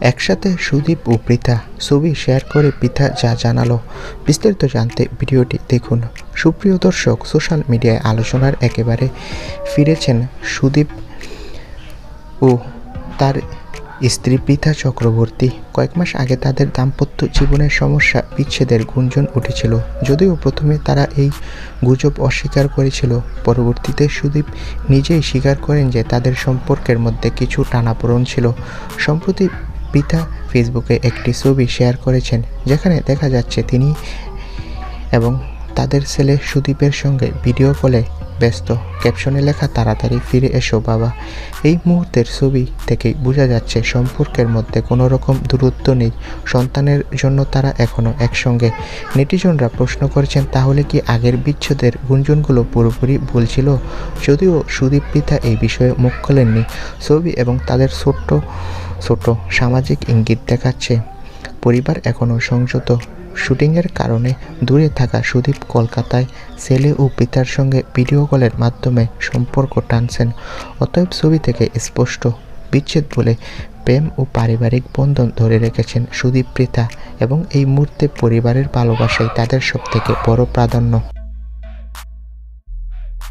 একসাথে সুদীপ ও পৃথা ছবি শেয়ার করে পৃথা যা জানালো। বিস্তারিত জানতে ভিডিওটি দেখুন। সুপ্রিয় দর্শক, সোশ্যাল মিডিয়ায় আলোচনার একেবারে ফিরেছেন সুদীপ ও তার স্ত্রী পৃথা চক্রবর্তী। কয়েক মাস আগে তাদের দাম্পত্য জীবনের সমস্যা, বিচ্ছেদের গুঞ্জন উঠেছিল। যদিও প্রথমে তারা এই গুজব অস্বীকার করেছিল, পরবর্তীতে সুদীপ নিজেই স্বীকার করেন যে তাদের সম্পর্কের মধ্যে কিছু টানাপোড়ন ছিল। সম্প্রতি পিতা ফেসবুকে একটি ছবি শেয়ার করেছেন, যেখানে দেখা যাচ্ছে তিনি এবং তাদের ছেলে সুদীপের সঙ্গে ভিডিও কলে ব্যস্ত। ক্যাপশনে লেখা, তাড়াতাড়ি ফিরে এসো, বাবা। এই মুহূর্তের ছবি থেকেই বোঝা যাচ্ছে সম্পর্কের মধ্যে কোনো রকম দূরত্ব নেই। সন্তানের জন্য তারা এখনও একসঙ্গে। নেটিজনরা প্রশ্ন করেছেন, তাহলে কি আগের বিচ্ছেদের গুঞ্জনগুলো পুরোপুরি ভুল ছিল? যদিও সুদীপ পিতা এই বিষয়ে মুখ খোলেননি। ছবি এবং তাদের ছোট্ট ছোট সামাজিক ইঙ্গিত দেখাচ্ছে। পরিবার এখনও সংযত। শুটিংয়ের কারণে দূরে থাকা সুদীপ কলকাতায় ছেলে ও পিতার সঙ্গে ভিডিও কলের মাধ্যমে সম্পর্ক টানছেন। অতএব ছবি থেকে স্পষ্ট, বিচ্ছেদ বলে প্রেম ও পারিবারিক বন্ধন ধরে রেখেছেন সুদীপ, প্রীতা এবং এই মুহূর্তে পরিবারের ভালোবাসাই তাদের সবথেকে বড় প্রাধান্য।